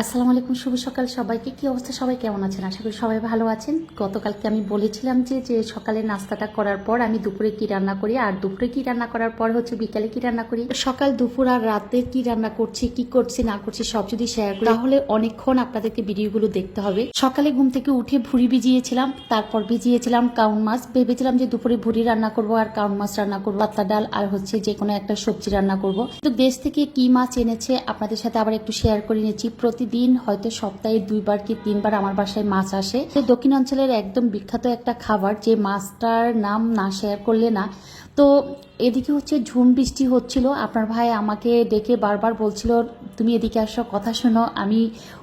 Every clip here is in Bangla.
আসসালামু আলাইকুম, শুভ সকাল। সবাইকে কি অবস্থা? সবাই কেমন আছেন? আশা করি সবাই ভালো আছেন। গতকালকে আমি বলেছিলাম যে যে সকালে নাস্তাটা করার পর আমি দুপুরে কি রান্না করি, আর দুপুরে কি রান্না করার পর হচ্ছে বিকালে কি রান্না করি। সকাল, দুপুর আর রাতে কি রান্না করছি, কি করছি, না করছি, সব যদি শেয়ার করি, তাহলে অনেকক্ষণ আপনাদেরকে ভিডিওগুলো দেখতে হবে। সকালে ঘুম থেকে উঠে ভুড়ি ভিজিয়েছিলাম, তারপর ভিজিয়েছিলাম কাউন মাছ। ভেবেছিলাম যে, দুপুরে ভুড়ি রান্না করব আর কাউন মাছ রান্না করব পাতলা ডাল আর হচ্ছে যে কোনো একটা সবজি রান্না করব। তো দেশ থেকে কি মাছ এনেছে, আপনাদের সাথে আবার একটু শেয়ার করে নিচ্ছি। প্রতিদিন হয়তো সপ্তাহে দুইবার কি তিনবার আমার বাসায় মাছ আসে। তো দক্ষিণ অঞ্চলের একদম বিখ্যাত একটা খাবার যে মাছটার নাম না শেয়ার করলে না। তো এদিকে হচ্ছে ঝুম বৃষ্টি হচ্ছিল। আপনার ভাই আমাকে ডেকে বারবার বলছিল, তুমি এদিকে আসো, কথা শোনো। আমি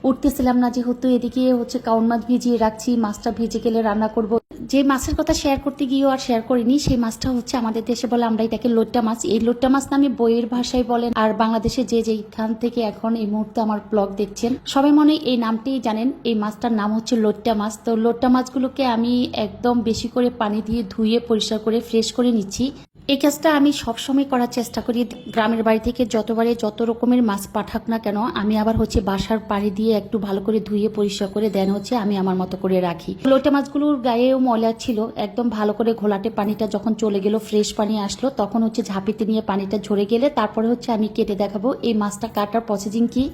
উঠতেছিলাম না, যেহেতু এদিকে হচ্ছে কাউন মাছ ভিজিয়ে রাখছি, মাছটা ভিজে গেলে রান্না করব। যে মাছের কথা শেয়ার করতে গিয়েও আর শেয়ার করিনি, সেই মাছটা হচ্ছে আমাদের দেশে বলে আমরা এটাকে লোট্টা মাছ। এই লোট্টা মাছ নামে বইয়ের ভাষায় বলেন। আর বাংলাদেশে যে যেখান থেকে এখন এই মুহূর্তে আমার ব্লগ দেখছেন, সবাই মনে এই নামটি জানেন। এই মাছটার নাম হচ্ছে লোট্টা মাছ। তো লোট্টা মাছগুলোকে আমি একদম বেশি করে পানি দিয়ে ধুয়ে, পরিষ্কার করে ফ্রেশ করে নিচ্ছি। এই কাজটা আমি সবসময় করার চেষ্টা করি। গ্রামের বাড়ি থেকে যতবারে যত রকমের মাছ পাঠাক না কেন আমি আবার হচ্ছে বাসার পাড়ি দিয়ে একটু ভালো করে ধুয়ে পরিষ্কার করে দেন হচ্ছে আমি আমার মতো করে রাখি। লোটে মাছগুলোর গায়েও ময়লা ছিল একদম ভালো করে ঘোলাটে পানিটা যখন চলে গেল ফ্রেশ পানি আসলো তখন হচ্ছে ঝাঁপিতে নিয়ে পানিটা ঝরে গেলে তারপরে হচ্ছে আমি কেটে দেখাবো এই মাছটা কাটার প্রসেসিং কি?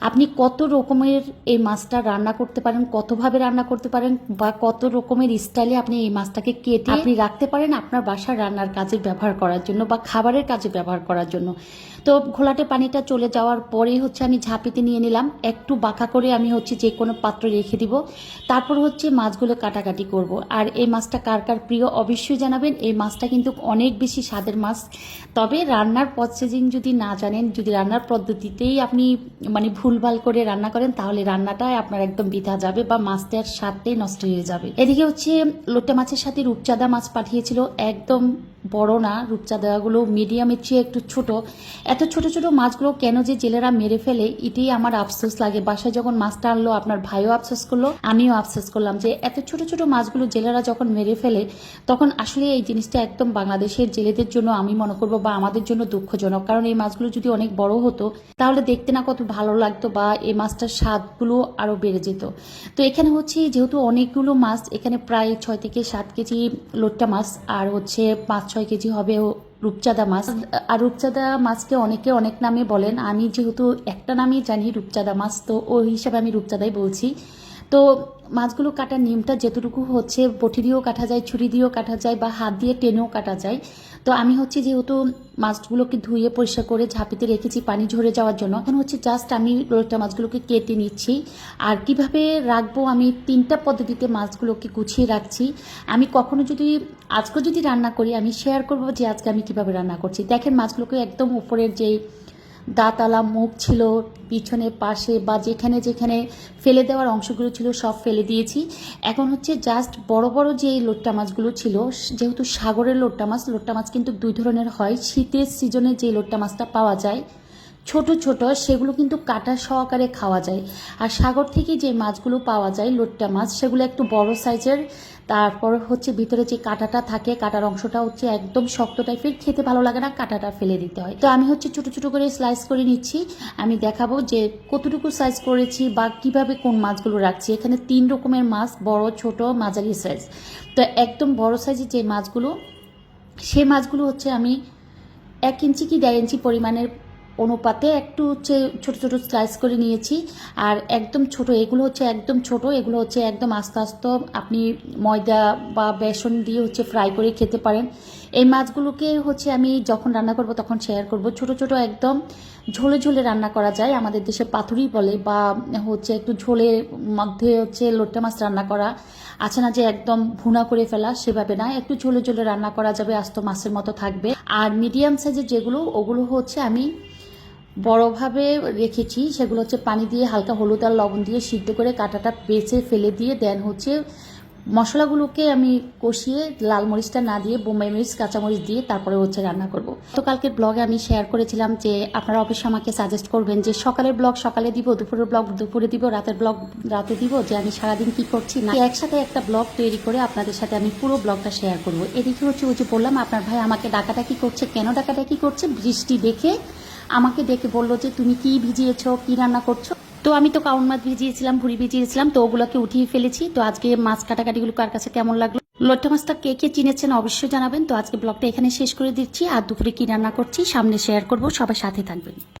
আপনি কত রকমের এই মাছটা রান্না করতে পারেন কতভাবে রান্না করতে পারেন বা কত রকমের স্টাইলে আপনি এই মাছটাকে কেটে আপনি রাখতে পারেন আপনার বাসার রান্নার কাজে ব্যবহার করার জন্য বা খাবারের কাজে ব্যবহার করার জন্য। তো ঘোলাটে পানিটা চলে যাওয়ার পরেই হচ্ছে আমি ঝাঁপিতে নিয়ে নিলাম। একটু বাঁকা করে আমি হচ্ছে যে কোনো পাত্র রেখে দিব। তারপর হচ্ছে মাছগুলো কাটাকাটি করব। আর এই মাছটা কার কার প্রিয় অবশ্যই জানাবেন। এই মাছটা কিন্তু অনেক বেশি স্বাদের মাছ। তবে রান্নার প্রসেসিং যদি না জানেন, যদি রান্নার পদ্ধতিতেই আপনি মানে ভুলভাল করে রান্না করেন, তাহলে রান্নাটাই আপনার একদম বৃথা যাবে বা মাছটার স্বাদটাই নষ্ট হয়ে যাবে। এদিকে হচ্ছে লোটে মাছের সাথে রূপচাঁদা মাছ পাঠিয়েছিল। একদম বড় না রূপচাঁদাগুলো মিডিয়ামের চেয়ে একটু ছোট। এত ছোট ছোট মাছগুলো কেন যে জেলেরা মেরে ফেলে, এটাই আমার আফসোস লাগে। বাসায় যখন মাছটা আনলো, আপনার ভাইও আফসোস করল, আমিও আফসোস করলাম যে এত ছোট ছোট মাছগুলো জেলেরা যখন মেরে ফেলে, তখন আসলে এই জিনিসটা একদম বাংলাদেশের জেলেদের জন্য আমি মনে করব বা আমাদের জন্য দুঃখজনক। কারণ এই মাছগুলো যদি অনেক বড় হতো, তাহলে দেখতে না কত ভালো লাগতো বা এই মাছটার স্বাদগুলো আরও বেড়ে যেত। তো এখানে হচ্ছে যেহেতু অনেকগুলো মাছ, এখানে প্রায় ছয় থেকে সাত কেজি লোট্টা মাছ, আর হচ্ছে পাঁচ ছয় কেজি হবে ও রূপচাঁদা মাছ আর রূপচাঁদা মাছকে অনেকে অনেক নামে বলেন। আমি যেহেতু একটা নামই জানি রূপচাঁদা মাছ তো ওই হিসাবে আমি রূপচাঁদাই বলছি। তো মাছগুলো কাটার নিয়মটা যেতটুকু হচ্ছে, বটি দিয়েও কাটা যায়, ছুরি দিয়েও কাটা যায় বা হাত দিয়ে টেনেও কাটা যায়। তো আমি হচ্ছে যেহেতু মাছগুলোকে ধুয়ে পরিষ্কার করে ঝাঁপিতে রেখেছি পানি ঝরে যাওয়ার জন্য, এখন হচ্ছে জাস্ট আমি লোটা মাছগুলোকে কেটে নিচ্ছি। আর কীভাবে রাখব আমি তিনটা পদ্ধতিতে মাছগুলোকে গুছিয়ে রাখছি। আমি কখনো যদি আজকে যদি রান্না করি, আমি শেয়ার করব যে আজকে আমি কীভাবে রান্না করছি। দেখেন মাছগুলোকে একদম উপরের যেই দাঁতালা মুখ ছিল, পিছনে, পাশে বা যেখানে যেখানে ফেলে দেওয়ার অংশগুলো ছিল, সব ফেলে দিয়েছি। এখন হচ্ছে জাস্ট বড় বড় যে লোট্টা মাছগুলো ছিল, যেহেতু সাগরের লোট্টা মাছ লোট্টা মাছ কিন্তু দুই ধরনের হয়। শীতের সিজনে যে লোট্টা মাছটা পাওয়া যায়, ছোট ছোট, সেগুলো কিন্তু কাটা সহকারে খাওয়া যায়। আর সাগর থেকে যে মাছগুলো পাওয়া যায়, লোট্টা মাছ, সেগুলো একটু বড় সাইজের তারপর হচ্ছে ভিতরে যে কাঁটাটা থাকে, কাটার অংশটা হচ্ছে একদম শক্ত টাইপের, খেতে ভালো লাগে না, কাঁটাটা ফেলে দিতে হয়। তো আমি হচ্ছে ছোট ছোট করে স্লাইস করে নিচ্ছি। আমি দেখাবো যে কতটুকু সাইজ করেছি বা কীভাবে কোন মাছগুলো রাখছি। এখানে তিন রকমের মাছ, বড়, ছোট, মাঝারি সাইজ তো একদম বড় সাইজের যে মাছগুলো, সে মাছগুলো হচ্ছে আমি এক ইঞ্চি কি দেড় ইঞ্চি পরিমাণের অনুপাতে একটু হচ্ছে ছোট ছোট স্লাইস করে নিয়েছি। আর একদম ছোট, এগুলো হচ্ছে একদম ছোট, এগুলো হচ্ছে একদম আস্তে আস্তে আপনি ময়দা বা বেসন দিয়ে হচ্ছে ফ্রাই করে খেতে পারেন। এই মাছগুলোকে হচ্ছে আমি যখন রান্না করব তখন শেয়ার করব। ছোট ছোট একদম ঝোলে ঝোলে রান্না করা যায়। আমাদের দেশে পাথুরি বলে বা হচ্ছে একটু ঝোলের মধ্যে হচ্ছে লোট্টা মাছ রান্না করা। আছে না যে একদম ভুনা করে ফেলা, সেভাবে না। একটু ঝোলে ঝোলে রান্না করা যাবে, আস্ত মাছের মতো থাকবে। আর মিডিয়াম সাইজের যেগুলো, ওগুলো হচ্ছে আমি বড়ভাবে রেখেছি, সেগুলো হচ্ছে পানি দিয়ে হালকা হলুদ আর লবণ দিয়ে সিদ্ধ করে কাঁটাটা বেছে ফেলে দিয়ে দেন হচ্ছে মশলাগুলোকে আমি কষিয়ে লাল মরিচটা না দিয়ে বোম্বাই মরিচ কাঁচামরিচ দিয়ে তারপরে হচ্ছে রান্না করব। কালকের ব্লগে আমি শেয়ার করেছিলাম যে আপনারা অবশ্যই আমাকে সাজেস্ট করবেন যে সকালের ব্লগ সকালে দিব, দুপুরের ব্লগ দুপুরে দিব, রাতের ব্লগ রাতে দিব, যে আমি সারাদিন কি করছি না। একসাথে একটা ব্লগ তৈরি করে আপনাদের সাথে আমি পুরো ব্লগটা শেয়ার করব। এদিকে হচ্ছে ওই যে বললাম, আপনার ভাই আমাকে ডাকাটা ডাকাডাকি করছে, কেন ডাকাটা ডাকাডাকি করছে, বৃষ্টি দেখে আমাকে ডেকে বলল যে, তুমি কি ভিজিয়েছো? কি রান্না করছ? তো আমি তো কাউন মাছ ভিজিয়েছিলাম, ভুড়ি ভিজিয়েছিলাম, তো ওগুলোকে উঠিয়ে ফেলেছি। তো আজকে মাছ কাটাকাটিগুলো কার কাছে কেমন লাগল? লোট্টা মাছটা কে কে চিনেছেন অবশ্যই জানাবেন। তো আজকে ব্লগটা এখানে শেষ করে দিচ্ছি। আর দুপুরে কি রান্না করছি, সামনে শেয়ার করব। সবাই সাথে থাকবেন।